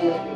Thank you.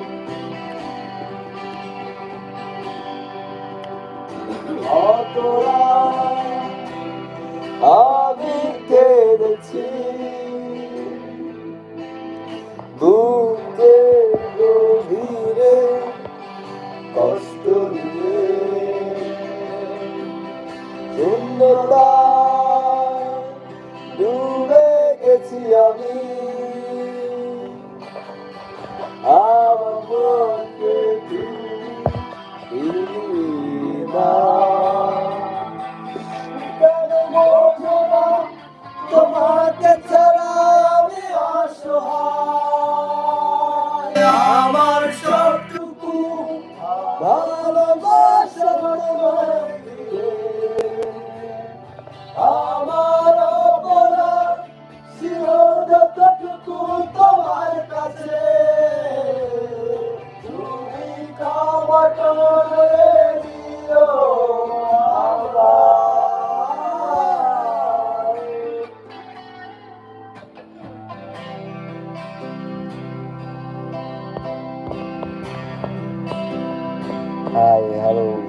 Hi, hello.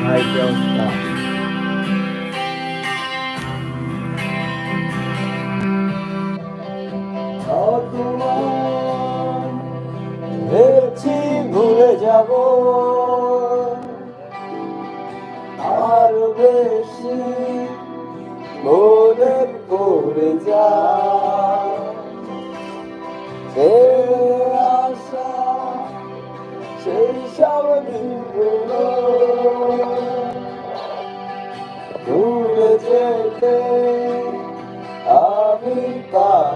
Hi, Delta.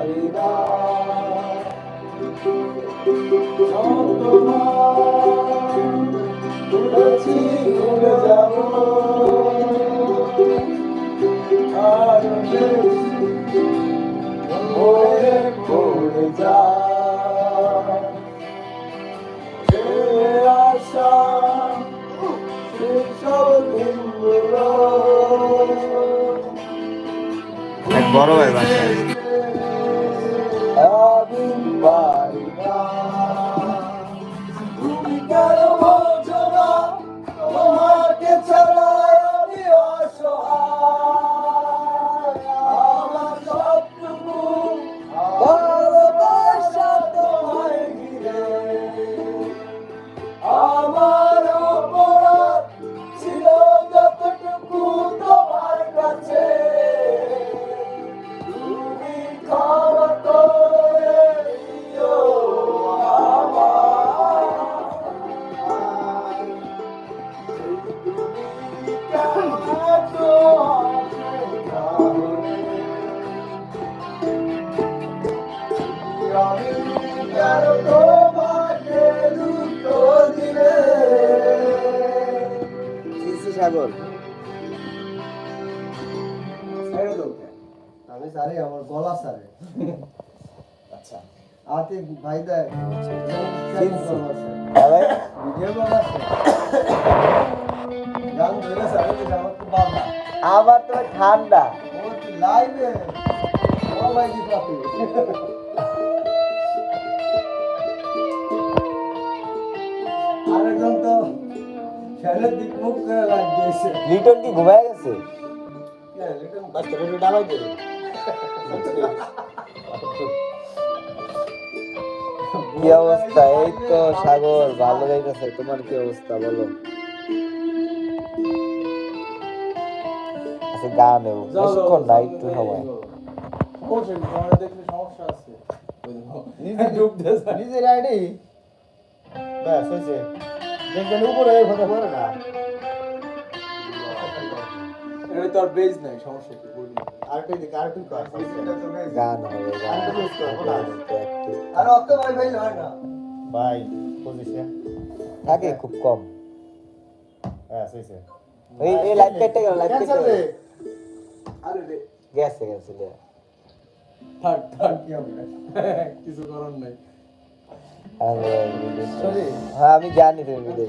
পারি না তুলেছি ভুলে যাব আর বেশি মনে যা ছেড়ে আসা সেসব এক বড় ভাই বাসায় আমি সারি আমার গলা সারে আচ্ছা আতে ভাই ভাই ভিডিও কল আছে গান ধরে সারে যে আমার তো বাবা। আবার তো ঠান্ডা। ও কি লাইভে ও ভাই পাপি? আরেকজন তো ফ্যানের দিক মুখ করে লিটন কি ঘুমায় গেছে? ডাবাই দে কি অবস্থা? এই তো সাগর ভালো যাইতেছে। তোমার কি অবস্থা বলো? আচ্ছা গান নেব বেশিক্ষণ না একটু সময় অবশ্যই তোমার দেখলে সমস্যা আছে। নিজে ডুব নিজের আইডি? ব্যাস হয়েছে। দেখবেন উপরে কথা বলে না। এটা তো আর বেজ নাই সমস্যা কি বলি আরেকটা দিকে আরেকটু কাজ গান হবে গান আর একটু বেশি করব না। একটু একটু। আর অত ভাই ভাই হয় না। ভাই পজিশন থাকে খুব কম। হ্যাঁ হয়েছে এই এই লাইট কেটে গেল লাইট কেটে গেল রে আরে রে। গেছে গেছে। থাক থাক কি হবে? কিছু করার নাই। আমি বিদেশ- হ্যাঁ আমি জানি তুমি বিদেশ।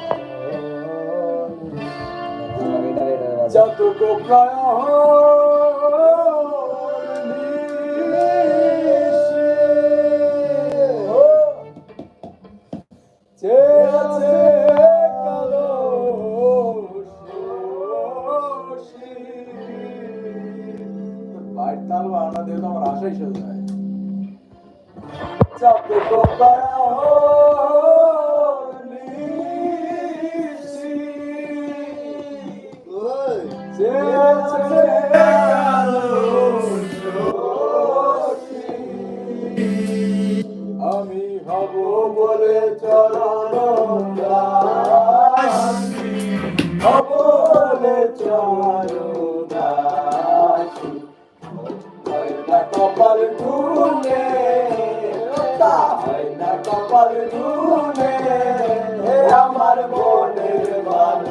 এটা এটা বাজে। যতটুকু যে আছে কালো বাইর তাল বানা দিয়ে তো আমার আশাই শেষ যায় যতটুকু যে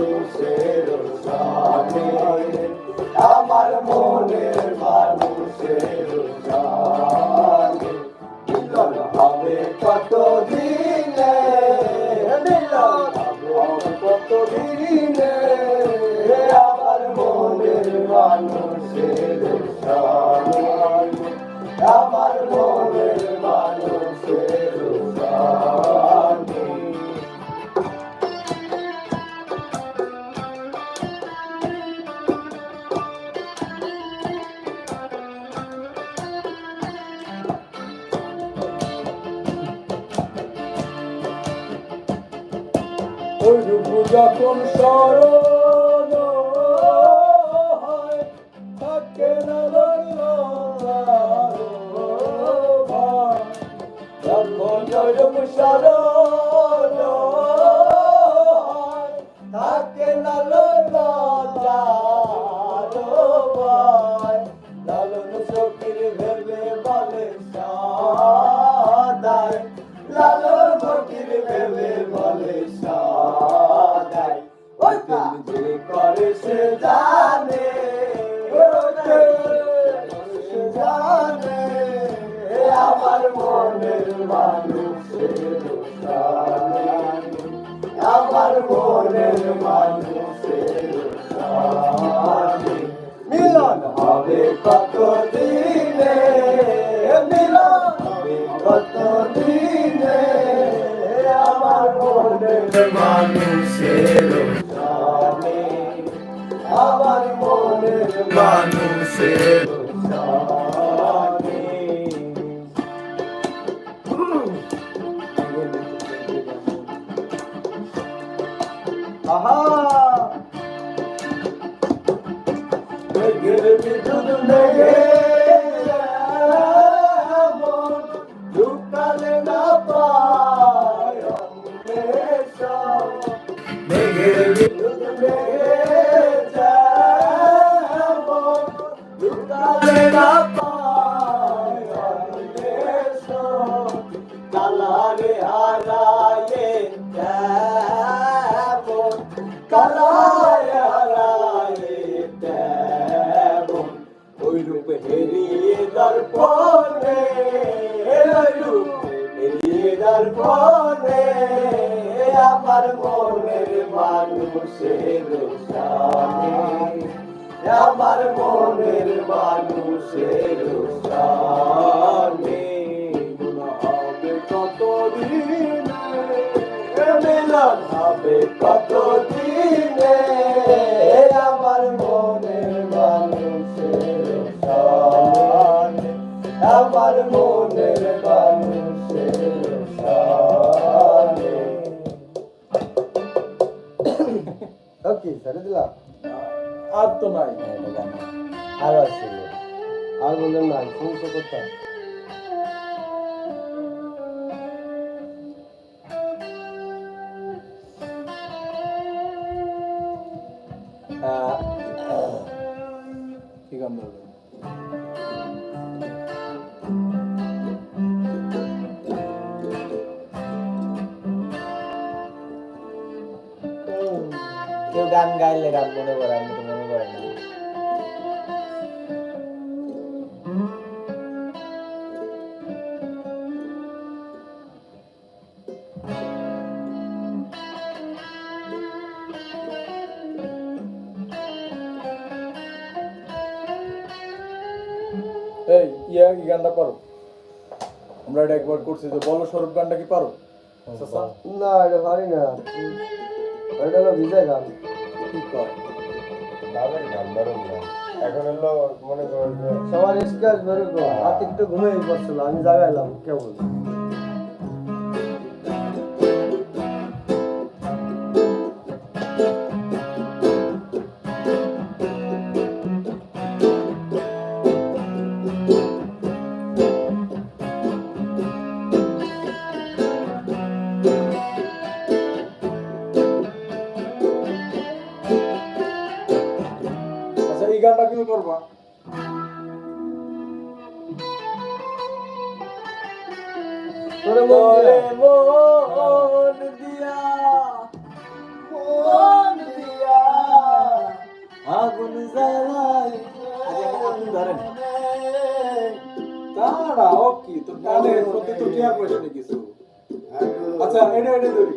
মানুষের সামনে আমার মনের মানুষের সামনে মিলন হবে কত দিনে মিলন। হবে কত দিনে আমার মনের মানুষের সামনে আমার মনের ওইটুকু যখন স্মরণ আমার মনের মানুষের মিলন হবে মিলন হবে আমার মনের মানুষের মনের মানুষের লুকালে না হবে কত দিনে আমার মনের মানুষের আমার মনের মানুষের ওকে ছেড়ে দিলাম। আর তো নাই। আরও আছে আর না সমস্যা করতাম। কেউ গান গাইলে গান মনে করে আমি গানটা পারো। আমরা এটা একবার করছি যে বলো স্বরূপ গানটা কি পারো? না এটা পারি না। এটা হলো বিজয় গান। কি কর? বারো এখন হলো মনে করেন সবার স্কেচ বেরো হাতে একটু ঘুমিয়ে পড়ছিল আমি জাগাইলাম না না ও তো কাজের প্রতি তো টিয়া কিছু হ্যাঁ। আচ্ছা এটা এটা ধরি।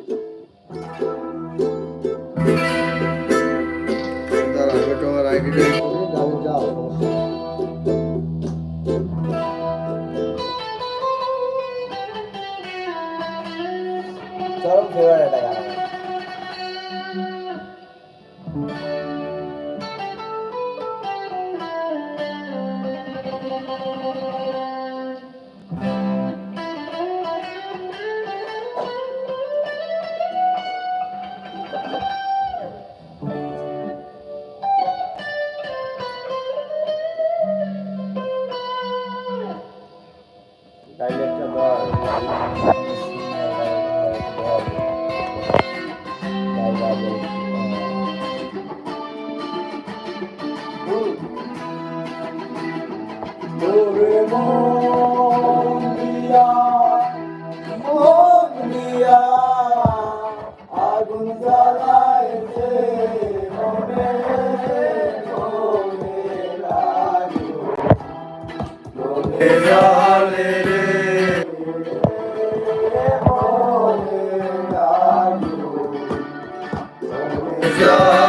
너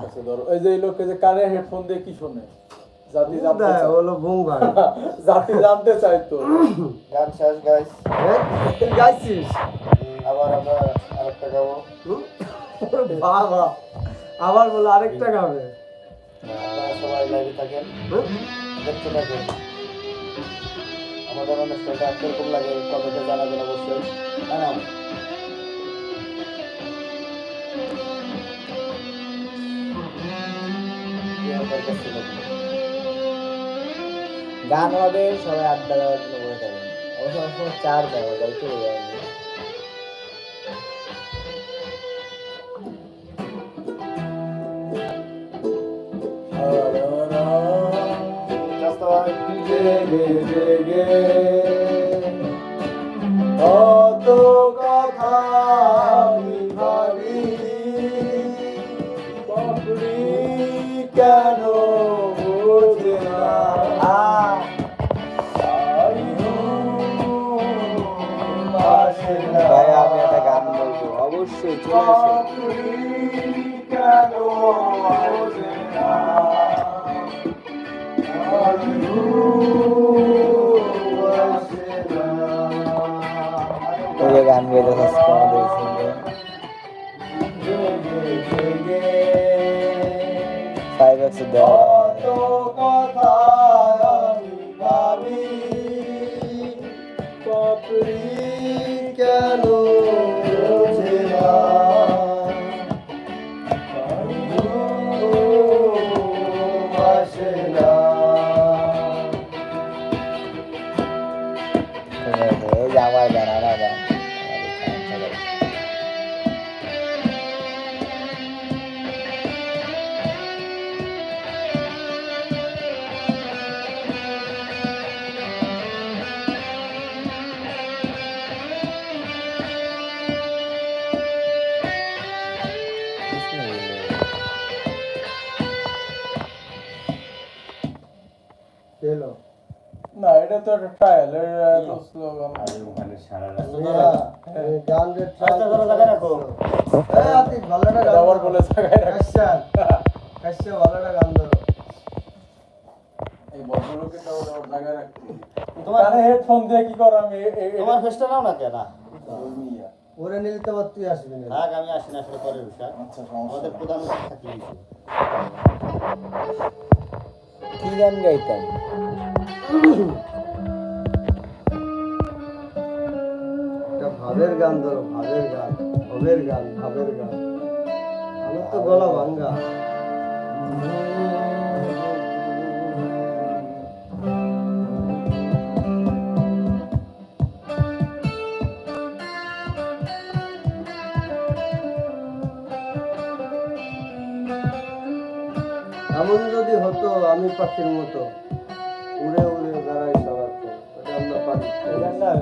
আচ্ছা, যে লোককে যে কানে হেডফোন দিয়ে কি শোনে? জাতি জানতে। হলো বুং ভাই। জাতি জানতে চাই তো। গান শেষ গাইস তুই গাইছিস? আবার আমরা আরেকটা গাবো। বাবা। আবার বলে আরেকটা আপনারা সবাই লাইভে থাকেন। হুম? দেখতে থাকেন। আমাদের অনুষ্ঠানটা লাগে কমেন্টে জানাবেন অবশ্যই। দরকার ছিল? গান হবে সবাই আড্ডা দেওয়ার জন্য বলে দেবেন অবশ্য অনেক সময় চার দেওয়া যায় চলে Yeah, yeah, জেগে The dog. এটা তো একটা ট্রায়াল এটা তো স্লোগান এই গান যে try করছ। এই আতিক, ভালো একটা গান আবার ধরো। বলে জায়গায় রাখ। কাশ্যা, কাশ্যা, ভালো একটা গান ধরো। এই ভদ্রলোকের তো ওর জায়গায় রাখতে কানে হেডফোন দিয়ে কি করো আমি? এ- এ- তোমার ফেসটা নাও না কেন ওরে নিলে তো তুই আসবি না। থাক আমি আসি না আসলে পরে বিষয়। আচ্ছা সমস্যা আমাদের প্রধান থাকি কি গান গাইতাম? ভাবের গান ধরো, ভাবের গান, ভবের গান, ভাবের গান। আমার তো গলা ভাঙ্গা। এমন যদি হতো আমি পাখির মতো।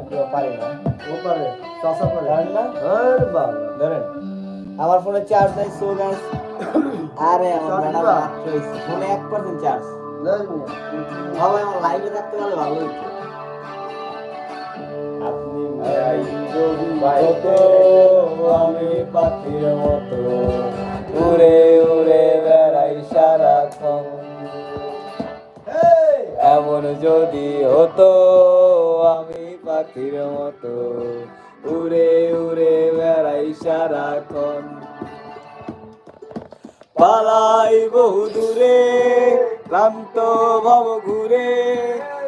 কেউ পারি না। ও পারে চাষা পারে। পারেন না? আরে বাবা ধরেন। আমার ফোনে চার্জ নাই সো গাইস আরে আমার ম্যাডাম? মাত্র ফোনে এক পার্সেন্ট চার্জ। ভাবে আমার লাইভে থাকতে পারলে ভালো হতো আপনি আমি পাখির মতো। উড়ে উড়ে বেড়াই সারাক্ষণ! এমন যদি হতো আমি পাখির মতো। উড়ে উড়ে বেড়াই সারাক্ষণ। পালাই বহু দূরে, ক্লান্ত ভব ঘুরে।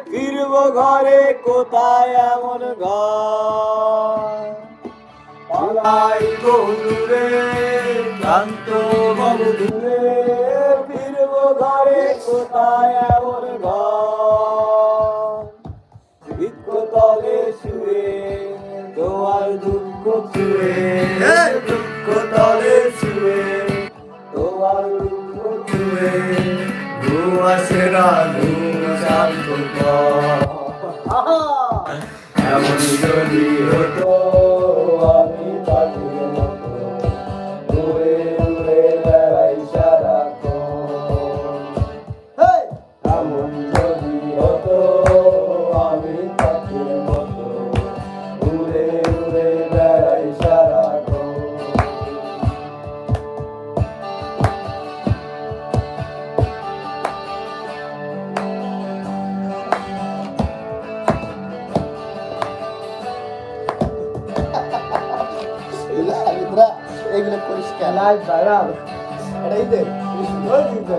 ফিরব ঘরে কোথায় এমন ঘর? পালাই বহু দূরে, ক্লান্ত ভব দূরে ফিরব ঘরে কোথায় এমন ঘর? লাইভ ভাইরাল এটা ঈদের সুন্দর কিন্তু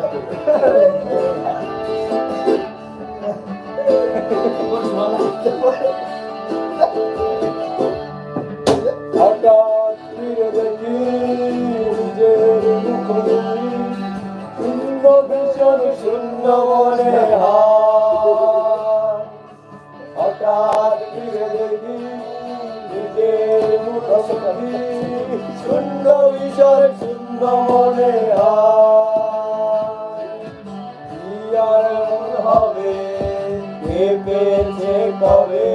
হঠাৎ ফিরে দেখি নিজের মুখোমুখি শূন্য ভীষণ শূন্য মনে হয় শূন্য সুন্দর মনে আর হবে কবে?